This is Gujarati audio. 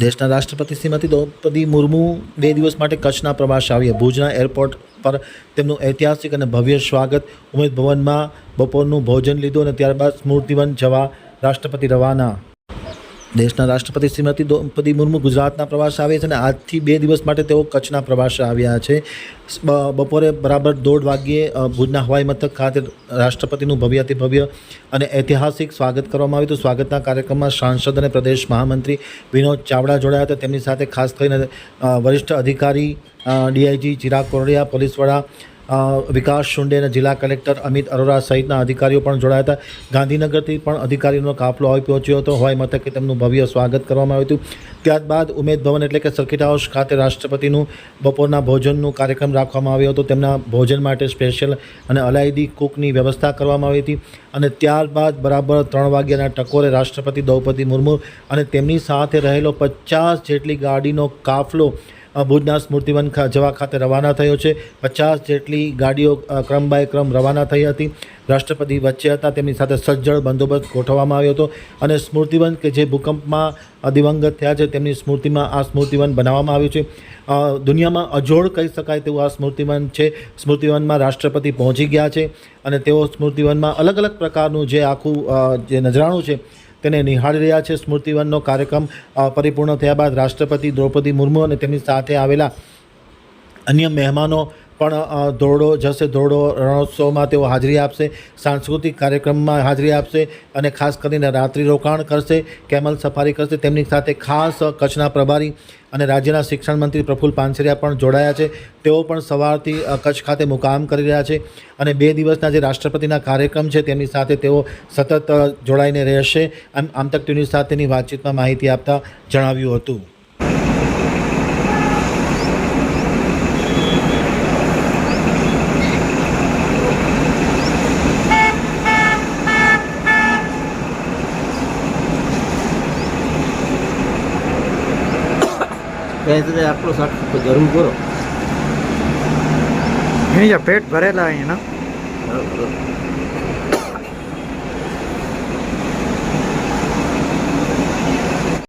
દેશના રાષ્ટ્રપતિ શ્રીમતી દ્રૌપદી મુર્મુ બે દિવસ માટે કચ્છના પ્રવાસ આવ્યા ભુજના એરપોર્ટ પર તેમનું ઐતિહાસિક અને ભવ્ય સ્વાગત. ઉમેદ ભવનમાં બપોરનું ભોજન લીધું અને ત્યારબાદ સ્મૃતિવન જવા રાષ્ટ્રપતિ રવાના. દેશના રાષ્ટ્રપતિ શ્રીમતી દ્રૌપદી મુર્મુ ગુજરાતના પ્રવાસ આવે છે અને આજથી બે દિવસ માટે તેઓ કચ્છના પ્રવાસે આવ્યા છે. બપોરે બરાબર દોઢ વાગ્યે ભુજના હવાઈ મથક ખાતે રાષ્ટ્રપતિનું ભવ્યાતિ ભવ્ય અને ઐતિહાસિક સ્વાગત કરવામાં આવ્યું હતું. સ્વાગતના કાર્યક્રમમાં સાંસદ અને પ્રદેશ મહામંત્રી વિનોદ ચાવડા જોડાયા હતા. તેમની સાથે ખાસ કરીને વરિષ્ઠ અધિકારી ડીઆઈજી ચિરાગ કોરડિયા પોલીસ વડા વિકાસ શુંડે જિલ્લા કલેક્ટર અમિત અરોરા સહિતના અધિકારીઓ પણ જોડાયા હતા. ગાંધીનગરથી પણ અધિકારીઓનો કાફલો આવી પહોંચ્યો હતો. હવાઈ મથકે તેમનું ભવ્ય સ્વાગત કરવામાં આવ્યું હતું. ત્યારબાદ ઉમેદ ભવન એટલે કે સર્કિટ હાઉસ ખાતે રાષ્ટ્રપતિનું બપોરના ભોજનનું કાર્યક્રમ રાખવામાં આવ્યો હતો. તેમના ભોજન માટે સ્પેશિયલ અને અલાયદી કૂકની વ્યવસ્થા કરવામાં આવી હતી અને ત્યારબાદ બરાબર ત્રણ વાગ્યાના ટકોરે રાષ્ટ્રપતિ દ્રૌપદી મુર્મુ અને તેમની સાથે રહેલો પચાસ જેટલી ગાડીનો કાફલો ભુજના સ્મૃતિવન જવા ખાતે રવાના થયો છે. પચાસ જેટલી ગાડીઓ ક્રમ બાય ક્રમ રવાના થઈ હતી. રાષ્ટ્રપતિ વચ્ચે હતા, તેમની સાથે સજ્જડ બંદોબસ્ત ગોઠવવામાં આવ્યો હતો. અને સ્મૃતિવન કે જે ભૂકંપમાં દિવંગત થયા છે, તેમની સ્મૃતિમાં આ સ્મૃતિવન બનાવવામાં આવ્યું છે. દુનિયામાં અજોડ કહી શકાય તેવું આ સ્મૃતિવન છે. સ્મૃતિવનમાં રાષ્ટ્રપતિ પહોંચી ગયા છે અને તેઓ સ્મૃતિવનમાં અલગ અલગ પ્રકારનું જે આખું જે નજરાણું છે તેને નિહાળી રહ્યા છે. સ્મૃતિવનનો કાર્યક્રમ પરિપૂર્ણ થયા બાદ રાષ્ટ્રપતિ દ્રૌપદી મુર્મુ અને તેમની સાથે આવેલા અન્ય મહેમાનો પણ ધોરડો જશે, ધોરડો રણોત્સવમાં તેઓ હાજરી આપશે, સાંસ્કૃતિક કાર્યક્રમમાં હાજરી આપશે અને ખાસ કરીને રાત્રિ રોકાણ કરશે, કેમલ સફારી કરશે. તેમની સાથે ખાસ કચ્છના પ્રભારી અને રાજ્યના શિક્ષણ મંત્રી પ્રફુલ પાનસરિયા પણ જોડાયા છે. તેઓ પણ સવારથી કચ્છ ખાતે મુકામ કરી રહ્યા છે અને બે દિવસના જે રાષ્ટ્રપતિના કાર્યક્રમ છે તેમની સાથે તેઓ સતત જોડાઈને રહેશે. આમ, આમતક ટીવી સાથેની વાતચીતમાં માહિતી આપતા જણાવ્યું હતું. છે આટલો તો જરૂર કરો જે પેટ ભરેલા અહીંયા બરોબર.